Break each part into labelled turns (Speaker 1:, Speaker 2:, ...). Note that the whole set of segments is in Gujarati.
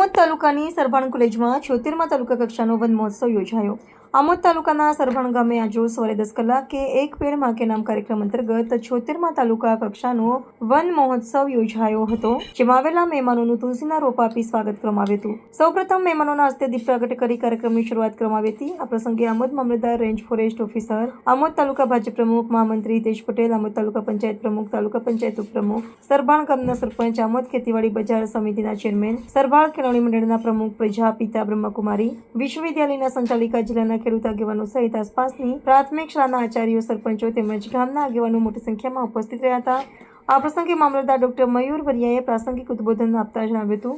Speaker 1: આમોદ તાલુકાની સરભાણ કોલેજમાં છોતેરમા તાલુકા કક્ષાનો વન મહોત્સવ યોજાયો. આમોદ તાલુકાના સરભણ ગામે આજે સવારે દસ કલાકે એક પેડમાં કે નામ કાર્યક્રમ અંતર્ગત છોતેરમા તાલુકા કક્ષાનો વન મહોત્સવ યોજાયો હતો, જેમાં આવેલા મહેમાનોનું તુલસીના રોપ આપી સ્વાગત કરવામાં આવ્યું હતું. સૌપ્રથમ મહેમાનોના હસ્તે દીપ પ્રગટ કરી કાર્યક્રમની શરૂઆત કરવામાં આવી હતી. આ પ્રસંગે આમોદ મામલતદાર, range forest officer, Amod taluka Bhajap પ્રમુખ મહામંત્રી હિતેશ પટેલ, આમોદ તાલુકા પંચાયત પ્રમુખ, તાલુકા પંચાયત ઉપપ્રમુખ, સરભાણ ગામના સરપંચ, આમોદ ખેતીવાડી બજાર સમિતિના ચેરમેન, સરભાળ કેળવણી મંડળના પ્રમુખ પ્રજાપિતા બ્રહ્મકુમારી, વિશ્વવિદ્યાલયના સંચાલિકા જિલ્લાના ખેડૂત આગેવાનો સહિત આસપાસની પ્રાથમિક શાળાના આચાર્યો, સરપંચો તેમજ ગામના આગેવાનો મોટી સંખ્યામાં ઉપસ્થિત રહ્યા હતા. આ પ્રસંગે મામલતદાર ડોક્ટર મયુર વરિયાએ પ્રાસંગિક ઉદ્બોધન આપતા જણાવ્યું હતું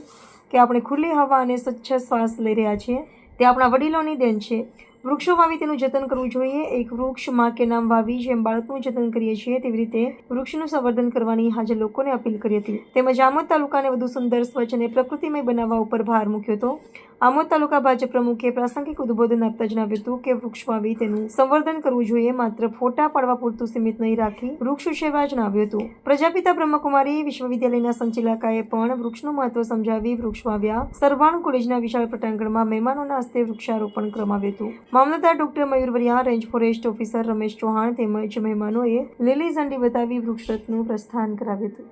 Speaker 1: કે, આપણે ખુલ્લી હવા અને સ્વચ્છ શ્વાસ લઈ રહ્યા છીએ. તે આપણા વડીલોની દેન છે. વૃક્ષો વાવી તેનું જતન કરવું જોઈએ. એક વૃક્ષમાં કે નામ વાવી જેમ બાળકનું જતન કરીએ છીએ તેવી રીતે વૃક્ષનું સંવર્ધન કરવાની હાજર લોકોને અપીલ કરી હતી. તેમજ આમોદ તાલુકાને વધુ સુંદર, સ્વચ્છ અને પ્રકૃતિમય બનાવવા ઉપર ભાર મૂક્યો હતો. આમોદ તાલુકા ભાજપ પ્રમુખે પ્રાસંગિક ઉદ્બોધન આપતા જણાવ્યું હતું કે વૃક્ષ વાવી તેનું સંવર્ધન કરવું જોઈએ, માત્ર ફોટા પાડવા પૂરતું સીમિત નહીં રાખી વૃક્ષ ઉછેરવા જણાવ્યું હતું. પ્રજાપિતા બ્રહ્મકુમારી વિશ્વવિદ્યાલયના સંચાલકાએ પણ વૃક્ષનું મહત્વ સમજાવી વૃક્ષ વાવ્યા. સરવાણ કોલેજના વિશાળ પટાંગણમાં મહેમાનોના હસ્તે વૃક્ષારોપણ કરવામાં આવ્યું હતું. મામલતદાર doctor Mayur Variya range forest officer Ramesh Chauhan તેમજ મહેમાનોએ લીલી ઝંડી બતાવી વૃક્ષરથનું પ્રસ્થાન કરાવ્યું હતું.